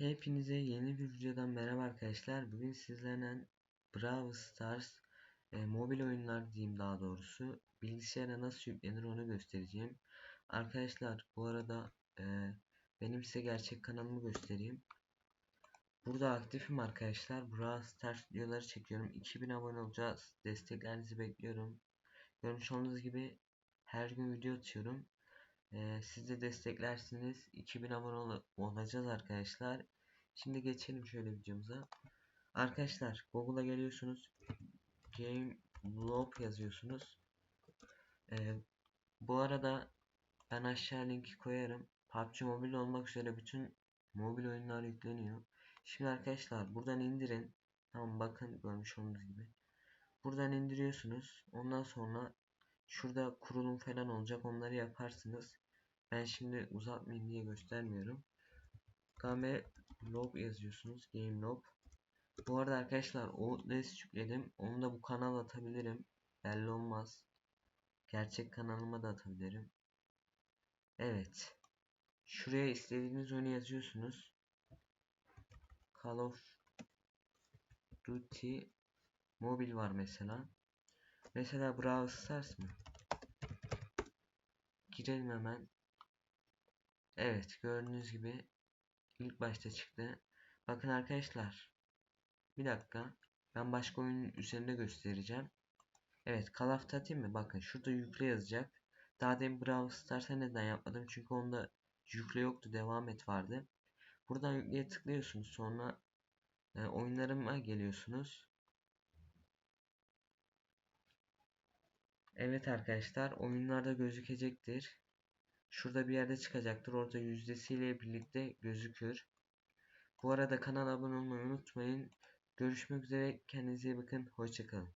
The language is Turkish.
Hepinize yeni bir videodan merhaba arkadaşlar. Bugün sizlerle Brawl Stars e, mobil oyunlar diyeyim daha doğrusu bilgisayara nasıl yüklenir onu göstereceğim. Arkadaşlar bu arada e, benim size gerçek kanalımı göstereyim. Burada aktifim arkadaşlar. Brawl Stars videoları çekiyorum. 2000 abone olacağız. Desteklerinizi bekliyorum. Görmüş olduğunuz gibi her gün video atıyorum. Ee, siz de desteklersiniz. 2000 abone ol olacağız arkadaşlar. Şimdi geçelim şöyle videomuza. Arkadaşlar Google'a geliyorsunuz. Game Blob yazıyorsunuz. Ee, bu arada ben aşağı linki koyarım. PUBG Mobile olmak üzere bütün mobil oyunlar yükleniyor. Şimdi arkadaşlar buradan indirin. Tamam bakın görmüş olduğunuz gibi. Buradan indiriyorsunuz. Ondan sonra şurada kurulum falan olacak. Onları yaparsınız. Ben şimdi uzatmayayım diye göstermiyorum. Game log yazıyorsunuz. Game log. Bu arada arkadaşlar Outlast yükledim. Onu da bu kanala atabilirim. Belli olmaz. Gerçek kanalıma da atabilirim. Evet. Şuraya istediğiniz oyunu yazıyorsunuz. Call of Duty Mobil var mesela. Mesela Brawl Stars mı? Girelim hemen. Evet gördüğünüz gibi ilk başta çıktı. Bakın arkadaşlar. Bir dakika. Ben başka oyunun üzerinde göstereceğim. Evet Call of Duty mi? Bakın şurada yükle yazacak. Daha demin Brawl Stars'a neden yapmadım? Çünkü onda yükle yoktu. Devam et vardı. Buradan yükleye tıklıyorsunuz. Sonra e, oyunlarıma geliyorsunuz. Evet arkadaşlar oyunlarda gözükecektir. Şurada bir yerde çıkacaktır. Orada yüzdesiyle birlikte gözükür. Bu arada kanala abone olmayı unutmayın. Görüşmek üzere. Kendinize iyi bakın. Hoşçakalın.